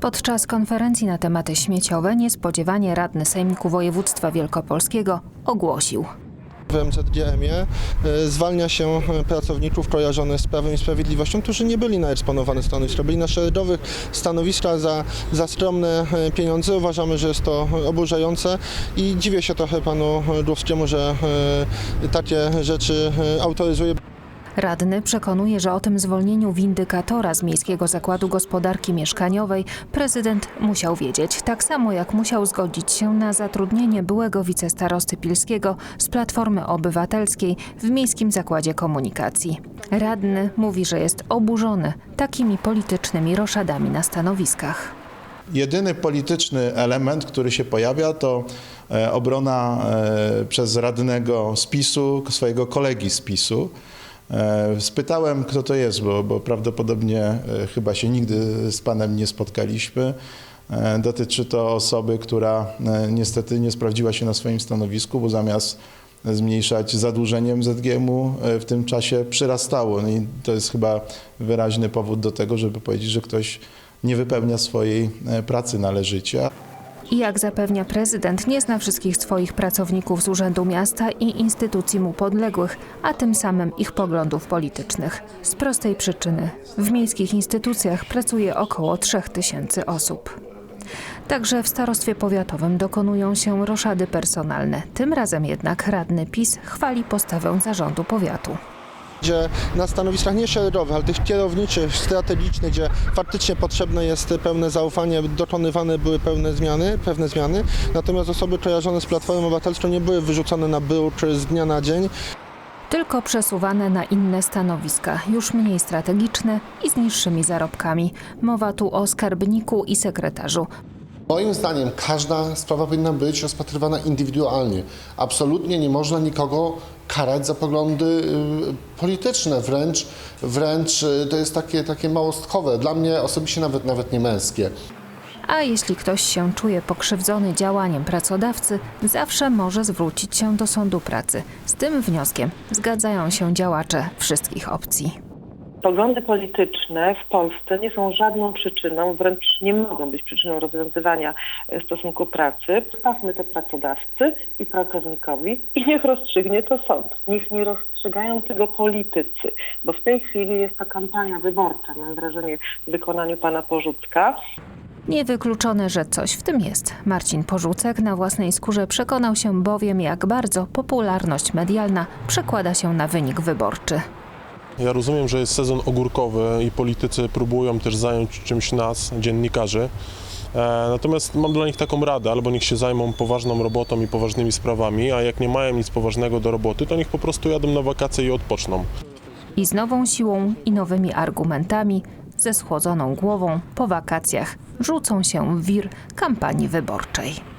Podczas konferencji na tematy śmieciowe niespodziewanie radny Sejmiku Województwa Wielkopolskiego ogłosił. W MZGM-ie e, zwalnia się pracowników kojarzonych z Prawem i Sprawiedliwością, którzy nie byli na eksponowanych stanowiskach, byli na szeregowych stanowiskach za, za skromne e, pieniądze. Uważamy, że jest to oburzające i dziwię się trochę panu Głowskiemu, że e, takie rzeczy autoryzuje. Radny przekonuje, że o tym zwolnieniu windykatora z Miejskiego Zakładu Gospodarki Mieszkaniowej prezydent musiał wiedzieć, tak samo jak musiał zgodzić się na zatrudnienie byłego wicestarosty Pilskiego z Platformy Obywatelskiej w Miejskim Zakładzie Komunikacji. Radny mówi, że jest oburzony takimi politycznymi roszadami na stanowiskach. Jedyny polityczny element, który się pojawia, to e, obrona e, przez radnego z PiSu, swojego kolegi z PiSu. E, Spytałem, kto to jest, bo, bo prawdopodobnie e, chyba się nigdy z panem nie spotkaliśmy. E, Dotyczy to osoby, która e, niestety nie sprawdziła się na swoim stanowisku, bo zamiast zmniejszać zadłużeniem ZGM-u e, w tym czasie przyrastało. No i to jest chyba wyraźny powód do tego, żeby powiedzieć, że ktoś nie wypełnia swojej e, pracy należycie. I jak zapewnia prezydent, nie zna wszystkich swoich pracowników z Urzędu Miasta i instytucji mu podległych, a tym samym ich poglądów politycznych. Z prostej przyczyny. W miejskich instytucjach pracuje około 3000 osób. Także w starostwie powiatowym dokonują się roszady personalne. Tym razem jednak radny PiS chwali postawę zarządu powiatu. Gdzie na stanowiskach nie szeregowych, ale tych kierowniczych, strategicznych, gdzie faktycznie potrzebne jest pełne zaufanie, dokonywane były pełne zmiany, pewne zmiany, natomiast osoby kojarzone z Platformą Obywatelską nie były wyrzucone na bruk z dnia na dzień. Tylko przesuwane na inne stanowiska, już mniej strategiczne i z niższymi zarobkami. Mowa tu o skarbniku i sekretarzu. Moim zdaniem każda sprawa powinna być rozpatrywana indywidualnie. Absolutnie nie można nikogo karać za poglądy y, polityczne, wręcz, wręcz y, to jest takie, takie małostkowe, dla mnie osobiście nawet, nawet nie męskie. A jeśli ktoś się czuje pokrzywdzony działaniem pracodawcy, zawsze może zwrócić się do sądu pracy. Z tym wnioskiem zgadzają się działacze wszystkich opcji. Poglądy polityczne w Polsce nie są żadną przyczyną, wręcz nie mogą być przyczyną rozwiązywania e, stosunku pracy. Stawmy to pracodawcy i pracownikowi i niech rozstrzygnie to sąd. Niech nie rozstrzygają tego politycy, bo w tej chwili jest to kampania wyborcza, mam wrażenie, w wykonaniu pana Porzucka. Niewykluczone, że coś w tym jest. Marcin Porzucek na własnej skórze przekonał się bowiem, jak bardzo popularność medialna przekłada się na wynik wyborczy. Ja rozumiem, że jest sezon ogórkowy i politycy próbują też zająć czymś nas, dziennikarzy. E, Natomiast mam dla nich taką radę, albo niech się zajmą poważną robotą i poważnymi sprawami, a jak nie mają nic poważnego do roboty, to niech po prostu jadą na wakacje i odpoczną. I z nową siłą i nowymi argumentami, ze schłodzoną głową po wakacjach rzucą się w wir kampanii wyborczej.